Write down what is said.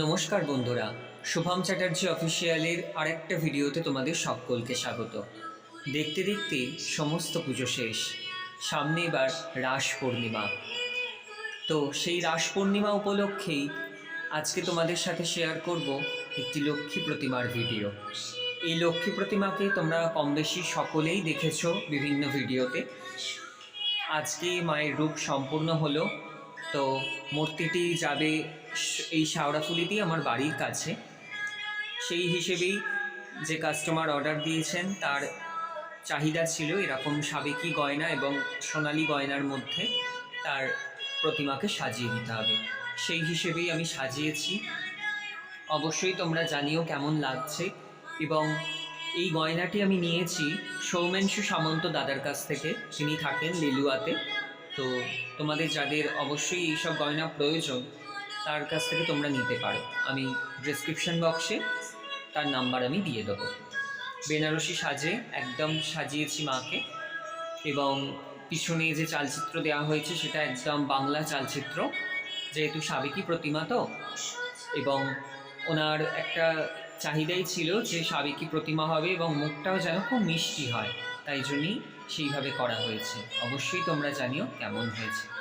নমস্কার বন্ধুরা, শুভম চ্যাটার্জি অফিসিয়ালের আরেকটা ভিডিওতে তোমাদের সকলকে স্বাগত। দেখতে দেখতে সমস্ত পুজো শেষ, সামনে এবার রাস পূর্ণিমা। তো সেই রাস পূর্ণিমা উপলক্ষেই আজকে তোমাদের সাথে শেয়ার করব একটি লক্ষ্মী প্রতিমার ভিডিও এই লক্ষ্মী প্রতিমাকে তোমরা কম বেশি সকলেই দেখেছ বিভিন্ন ভিডিওতে। আজকে মায়ের রূপ সম্পূর্ণ হলো তো মূর্তিটি যাবে এই শাওড়াফুলিতেই আমার বাড়ির কাছে। সেই হিসেবেই যে কাস্টমার অর্ডার দিয়েছেন, তার চাহিদা ছিল এরকম সাবেকি গয়না এবং সোনালী গয়নার মধ্যে তার প্রতিমাকে সাজিয়ে দিতে হবে। সেই হিসেবেই আমি সাজিয়েছি। অবশ্যই তোমরা জানিও কেমন লাগছে এবং এই গয়নাটি আমি নিয়েছি সৌমেনশু সামন্ত দাদার কাছ থেকে। যিনি থাকেন লিলুয়াতে। তো তোমাদের যাদের অবশ্যই এইসব গয়না প্রয়োজন, তার কাছ থেকে তোমরা নিতে পারো। আমি ডিসক্রিপশন বক্সে তার নাম্বার আমি দিয়ে দেবো। বেনারসি সাজে, একদম সাজিয়েছি মাকে, এবং পিছনে যে চালচিত্র দেওয়া হয়েছে সেটা একদম বাংলা চালচিত্র, যেহেতু সাবেকি প্রতিমা তো, এবং ওনার একটা চাহিদাই ছিল যে সাবেকি প্রতিমা হবে এবং মুখটাও যেন খুব মিষ্টি হয়। তাই জন্যই সেইভাবে করা হয়েছে। অবশ্যই তোমরা জানিও কেমন হয়েছে।